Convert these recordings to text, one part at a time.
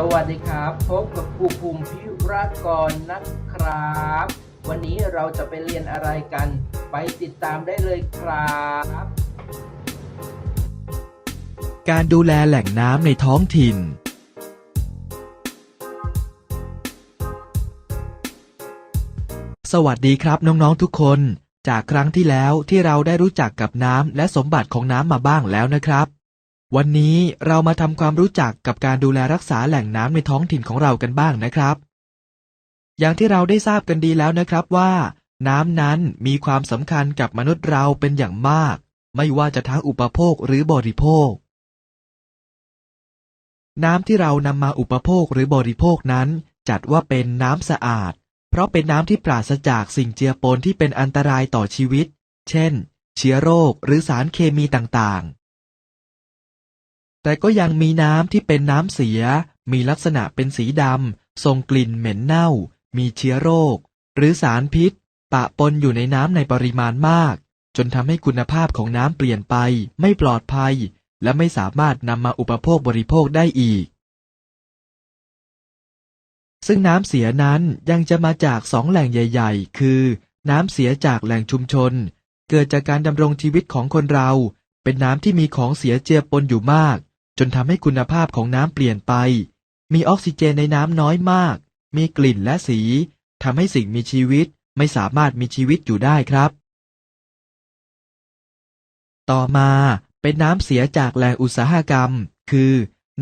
สวัสดีครับ พบกับครูภูมิพิรากรนะครับ วันนี้เราจะไปเรียนอะไรกัน ไปติดตามได้เลยครับ การดูแลแหล่งน้ำในท้องถิ่น สวัสดีครับน้องๆทุกคน จากครั้งที่แล้วที่เราได้รู้จักกับน้ำและสมบัติของน้ำมาบ้างแล้วนะครับ วันนี้เรามาทำความรู้จักกับการดูแลรักษาแหล่งน้ำในท้องถิ่นของเรากันบ้างนะครับ อย่างที่เราได้ทราบกันดีแล้วนะครับว่า น้ำนั้นมีความสำคัญกับมนุษย์เราเป็นอย่างมาก ไม่ว่าจะทั้งอุปโภคหรือบริโภค น้ำที่เรานำมาอุปโภคหรือบริโภคนั้น จัดว่าเป็นน้ำสะอาด เพราะเป็นน้ำที่ปราศจากสิ่งเจือปนที่เป็นอันตรายต่อชีวิต เช่น เชื้อโรคหรือสารเคมีต่างๆ แต่ก็ยังมีน้ำที่เป็นน้ำเสีย มีลักษณะเป็นสีดำส่งกลิ่นเหม็นเน่า มีเชื้อโรค หรือสารพิษ ปะปนอยู่ในน้ำในปริมาณมาก จนทำให้คุณภาพของน้ำเปลี่ยนไป ไม่ปลอดภัย และไม่สามารถนำมาอุปโภคบริโภคได้อีก ซึ่งน้ำเสียนั้นยังจะมาจากสองแหล่งใหญ่ ๆ คือ น้ำเสียจากแหล่งชุมชน เกิดจากการดำรงชีวิตของคนเรา เป็นน้ำที่มีของเสียเจือปนอยู่มาก จนทำให้คุณภาพของน้ำเปลี่ยนไป มีออกซิเจนในน้ำน้อยมาก มีกลิ่นและสีทำให้สิ่งมีชีวิตไม่สามารถมีชีวิตอยู่ได้ครับ ต่อมาเป็นน้ำเสียจากแหล่งอุตสาหกรรม คือ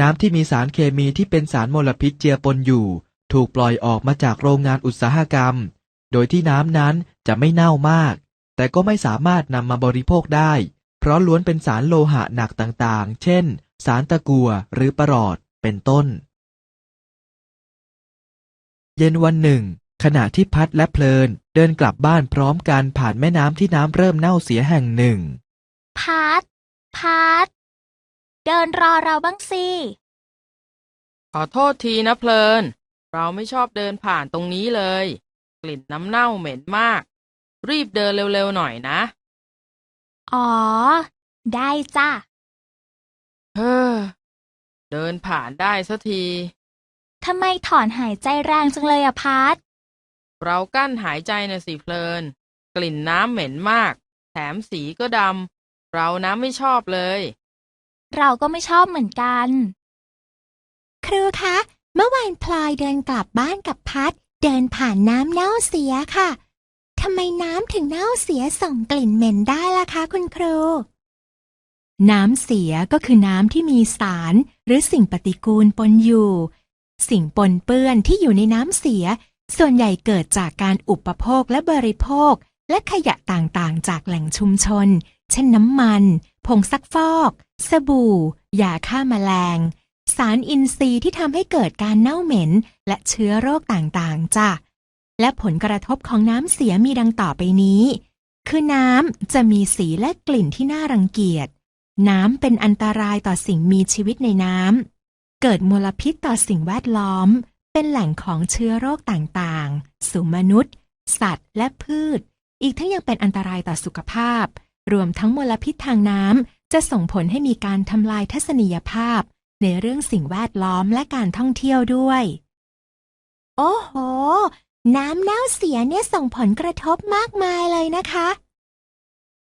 น้ำที่มีสารเคมีที่เป็นสารมลพิษเจือปนอยู่ ถูกปล่อยออกมาจากโรงงานอุตสาหกรรม โดยที่น้ำนั้นจะไม่เน่ามาก แต่ก็ไม่สามารถนำมาบริโภคได้ เพราะล้วนเป็นสารโลหะหนักต่างๆ เช่น สารตะกั่วหรือประหลอด เป็นต้น เย็นวันหนึ่ง ขณะที่พัดและเพลินเดินกลับบ้านพร้อมกันผ่านแม่น้ำที่น้ำเริ่มเน่าเสียแห่งหนึ่ง พัด พัด เดินรอเราบ้างสิ ขอโทษทีนะเพลิน เราไม่ชอบเดินผ่านตรงนี้เลย กลิ่นน้ำเน่าเหม็นมาก รีบเดินเร็วๆหน่อยนะ อ๋อ ได้จ้ะ เฮ้อเดินผ่านได้สักที ทำไมถอนหายใจแรงจังเลยอะพัดเรากั้นหายใจนะสิเพลิน กลิ่นน้ำเหม็นมาก แถมสีก็ดำเราน้ำไม่ชอบเลย เราก็ไม่ชอบเหมือนกัน ครูคะ เมื่อวานพลอยเดินกลับบ้านกับพัด เดินผ่านน้ำเน่าเสียค่ะทำไมน้ำถึงเน่าเสียส่งกลิ่นเหม็นได้ล่ะคะ คุณครู น้ำเสียก็คือน้ำที่มีสารหรือสิ่งปฏิกูลปนอยู่ สิ่งปนเปื้อนที่อยู่ในน้ำเสีย ส่วนใหญ่เกิดจากการอุปโภคและบริโภค และขยะต่างๆ จากแหล่งชุมชน เช่นน้ำมัน ผงซักฟอก สบู่ยาฆ่าแมลง สารอินทรีย์ที่ทำให้เกิดการเน่าเหม็น และเชื้อโรคต่างๆจ้ะและผลกระทบของน้ำเสียมีดังต่อไปนี้ คือน้ำจะมีสีและกลิ่นที่น่ารังเกียจ น้ำเป็นอันตรายต่อสิ่งมีชีวิตในน้ำ เกิดมลพิษต่อสิ่งแวดล้อม เป็นแหล่งของเชื้อโรคต่างๆ สู่มนุษย์ สัตว์ และพืช อีกทั้งยังเป็นอันตรายต่อสุขภาพ รวมทั้งมลพิษทางน้ำ จะส่งผลให้มีการทำลายทัศนียภาพ ในเรื่องสิ่งแวดล้อมและการท่องเที่ยวด้วย โอ้โห น้ำเน่าเสียเนี่ยส่งผลกระทบมากมายเลยนะคะ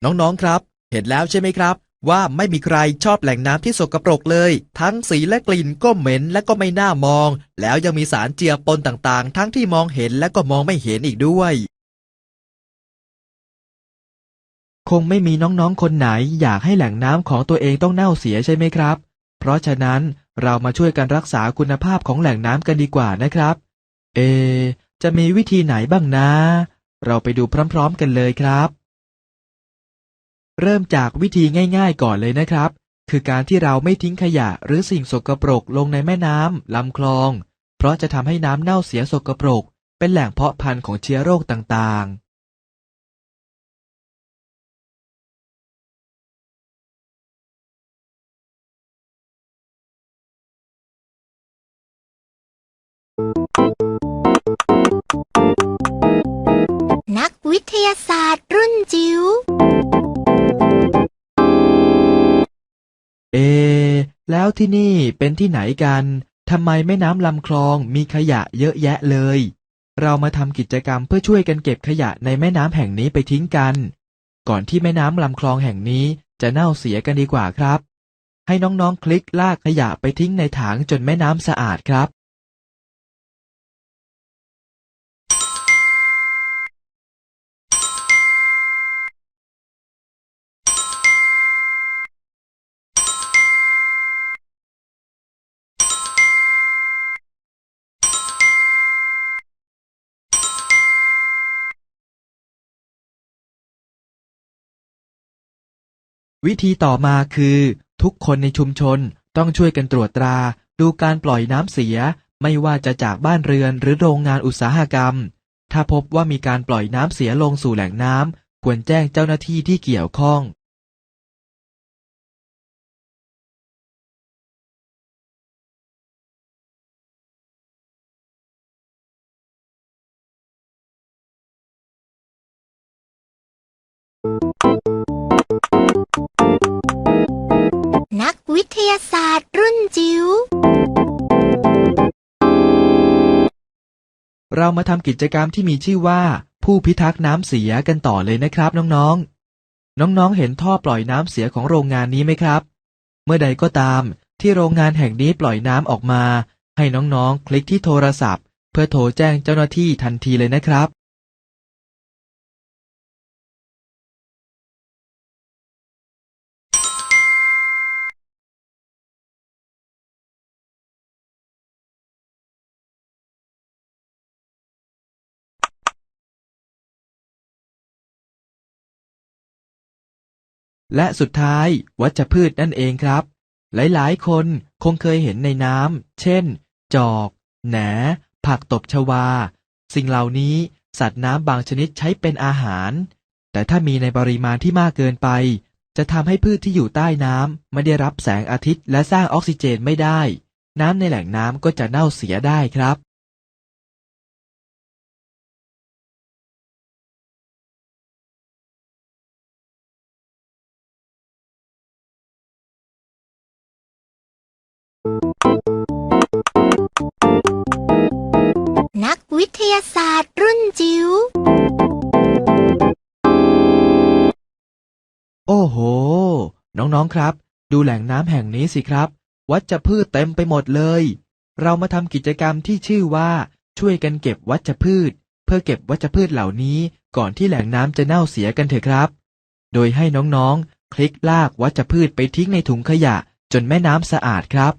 น้องๆครับ เห็นแล้วใช่ไหมครับ ว่าไม่มีใครชอบแหล่งน้ำที่สกปรกเลย ทั้งสีและกลิ่นก็เหม็นและก็ไม่น่ามอง แล้วยังมีสารเจือปนต่างๆ ทั้งที่มองเห็นและก็มองไม่เห็นอีกด้วย คงไม่มีน้องๆคนไหนอยากให้แหล่งน้ำของตัวเองต้องเน่าเสียใช่ไหมครับ เพราะฉะนั้นเรามาช่วยกันรักษาคุณภาพของแหล่งน้ำกันดีกว่านะครับ เอ จะมีวิธีไหนบ้างนะ เราไปดูพร้อมๆกันเลยครับ เริ่มจากวิธีง่ายๆก่อนเลยนะครับ คือการที่เราไม่ทิ้งขยะหรือสิ่งสกปรกลงในแม่น้ำลำคลอง เพราะจะทำให้น้ำเน่าเสียสกปรก เป็นแหล่งเพาะพันธุ์ของเชื้อโรคต่างๆนักวิทยาศาสตร์รุ่นจิ๋ว เอ แล้วที่นี่เป็นที่ไหนกันทำไมแม่น้ำลำคลองมีขยะเยอะแยะเลย เรามาทำกิจกรรมเพื่อช่วยกันเก็บขยะในแม่น้ำแห่งนี้ไปทิ้งกัน ก่อนที่แม่น้ำลำคลองแห่งนี้จะเน่าเสียกันดีกว่าครับ ให้น้องๆคลิกลากขยะไปทิ้งในถังจนแม่น้ำสะอาดครับ วิธีต่อมาคือ ทุกคนในชุมชนต้องช่วยกันตรวจตรา ดูการปล่อยน้ำเสีย ไม่ว่าจะจากบ้านเรือนหรือโรงงานอุตสาหกรรม ถ้าพบว่ามีการปล่อยน้ำเสียลงสู่แหล่งน้ำควรแจ้งเจ้าหน้าที่ที่เกี่ยวข้อง ยาศาสตร์รุ่นจิ๋ว เรามาทำกิจกรรมที่มีชื่อว่า ผู้พิทักษ์น้ำเสียกันต่อเลยนะครับน้องๆ น้องๆ เห็นท่อปล่อยน้ำเสียของโรงงานนี้ไหมครับ เมื่อใดก็ตามที่โรงงานแห่งนี้ปล่อยน้ำออกมา ให้น้องๆ คลิกที่โทรศัพท์ เพื่อโทรแจ้งเจ้าหน้าที่ทันทีเลยนะครับ และสุดท้าย วัชพืชนั่นเองครับ หลายๆ คนคงเคยเห็นในน้ำ เช่น จอก แหน ผักตบชวา สิ่งเหล่านี้สัตว์น้ำบางชนิดใช้เป็นอาหาร แต่ถ้ามีในปริมาณที่มากเกินไป จะทำให้พืชที่อยู่ใต้น้ำไม่ได้รับแสงอาทิตย์และสร้างออกซิเจนไม่ได้ น้ำในแหล่งน้ำก็จะเน่าเสียได้ครับ วิทยาศาสตร์รุ่นจิ๋ว โอ้โห น้องๆครับ ดูแหล่งน้ำแห่งนี้สิครับ วัชพืชเต็มไปหมดเลย เรามาทำกิจกรรมที่ชื่อว่า ช่วยกันเก็บวัชพืช เพื่อเก็บวัชพืชเหล่านี้ก่อนที่แหล่งน้ำจะเน่าเสียกันเถอะครับ โดยให้น้องๆ คลิกลากวัชพืชไปทิ้งในถุงขยะ จนแม่น้ำสะอาดครับ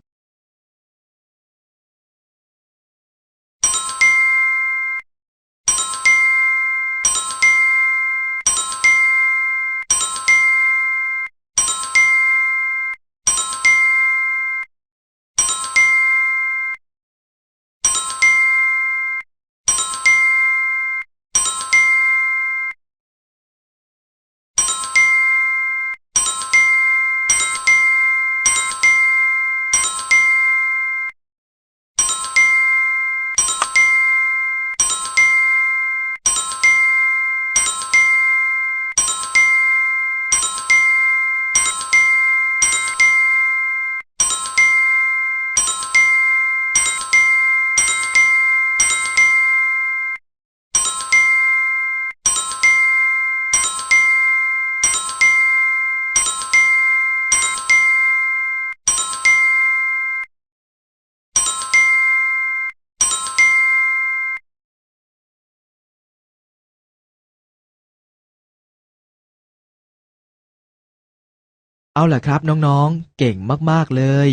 เอาล่ะครับน้องๆ เก่งมากๆเลย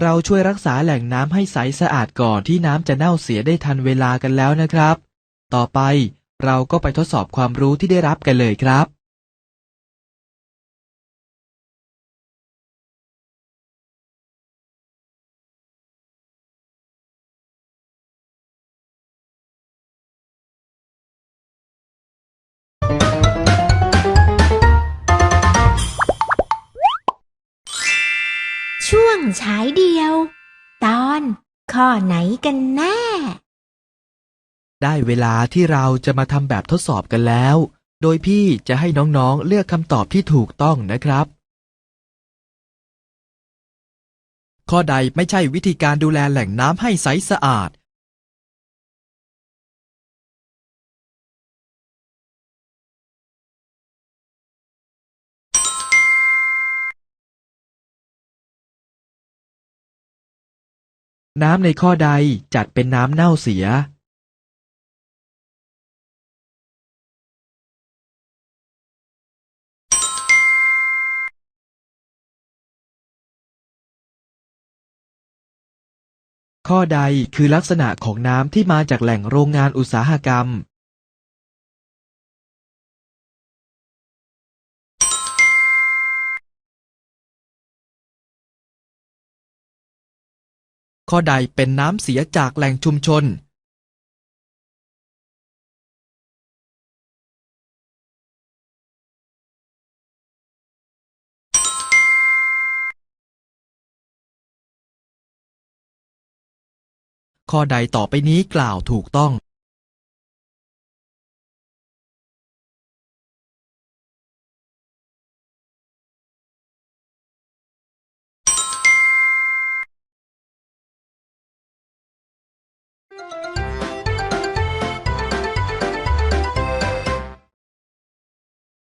เราช่วยรักษาแหล่งน้ำให้ใสสะอาดก่อนที่น้ำจะเน่าเสียได้ทันเวลากันแล้วนะครับ ต่อไปเราก็ไปทดสอบความรู้ที่ได้รับกันเลยครับ ช่วงฉายเดียว ตอนข้อไหนกันแน่ ได้เวลาที่เราจะมาทำแบบทดสอบกันแล้ว โดยพี่จะให้น้องๆเลือกคำตอบที่ถูกต้องนะครับ ข้อใดไม่ใช่วิธีการดูแลแหล่งน้ำให้ใสสะอาด น้ำในข้อใดจัดเป็นน้ำเน่าเสียข้อใดคือลักษณะของน้ำที่มาจากแหล่งโรงงานอุตสาหกรรม ข้อใดเป็นน้ำเสียจากแหล่งชุมชนข้อใดต่อไปนี้กล่าวถูกต้อง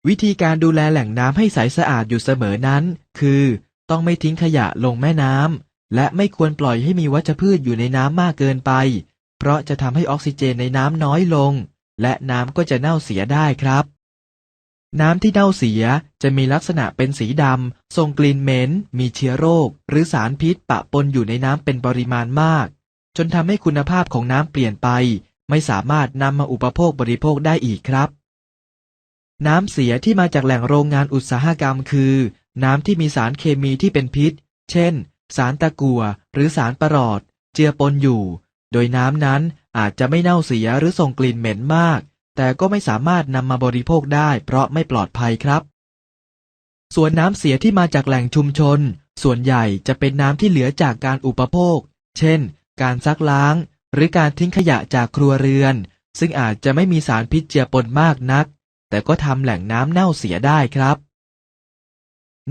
วิธีการดูแลแหล่งน้ำให้ใสสะอาดอยู่เสมอนั้น คือ ต้องไม่ทิ้งขยะลงแม่น้ำและไม่ควรปล่อยให้มีวัชพืชอยู่ในน้ำมากเกินไป เพราะจะทำให้ออกซิเจนในน้ำน้อยลง และน้ำก็จะเน่าเสียได้ครับ น้ำที่เน่าเสียจะมีลักษณะเป็นสีดำส่งกลิ่นเหม็นมีเชื้อโรค หรือสารพิษปะปนอยู่ในน้ำเป็นปริมาณมาก จนทำให้คุณภาพของน้ำเปลี่ยนไป ไม่สามารถนำมาอุปโภคบริโภคได้อีกครับ น้ำเสียที่มาจากแหล่งโรงงานอุตสาหกรรมคือ น้ำที่มีสารเคมีที่เป็นพิษ เช่น สารตะกั่วหรือสารประหลอด เจือปนอยู่ โดยน้ำนั้นอาจจะไม่เน่าเสียหรือส่งกลิ่นเหม็นมาก แต่ก็ไม่สามารถนำมาบริโภคได้เพราะไม่ปลอดภัยครับ ส่วนน้ำเสียที่มาจากแหล่งชุมชน ส่วนใหญ่จะเป็นน้ำที่เหลือจากการอุปโภค เช่น การซักล้าง หรือการทิ้งขยะจากครัวเรือน ซึ่งอาจจะไม่มีสารพิษเจือปนมากนัก แต่ก็ทำแหล่งน้ำเน่าเสียได้ครับ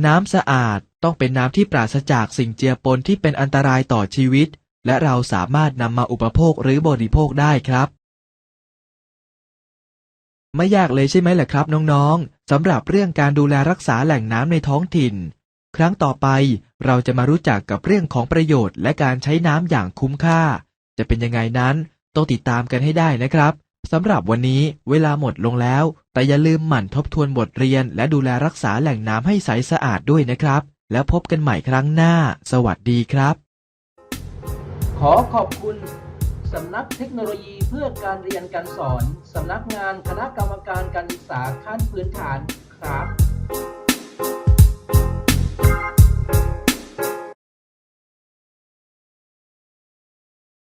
น้ำสะอาดต้องเป็นน้ำที่ปราศจากสิ่งเจือปนที่เป็นอันตรายต่อชีวิต และเราสามารถนำมาอุปโภคหรือบริโภคได้ครับ ไม่ยากเลยใช่ไหมล่ะครับน้องๆสำหรับเรื่องการดูแลรักษาแหล่งน้ำในท้องถิ่น ครั้งต่อไปเราจะมารู้จักกับเรื่องของประโยชน์ และการใช้น้ำอย่างคุ้มค่า จะเป็นยังไงนั้นต้องติดตามกันให้ได้นะครับ สำหรับวันนี้เวลาหมดลงแล้ว แต่อย่าลืมหมั่นทบทวนบทเรียน และดูแลรักษาแหล่งน้ำให้ใสสะอาดด้วยนะครับ แล้วพบกันใหม่ครั้งหน้า สวัสดีครับ ขอขอบคุณ สำนักเทคโนโลยีเพื่อการเรียนการสอน สำนักงานคณะกรรมการการศึกษาขั้นพื้นฐานครับ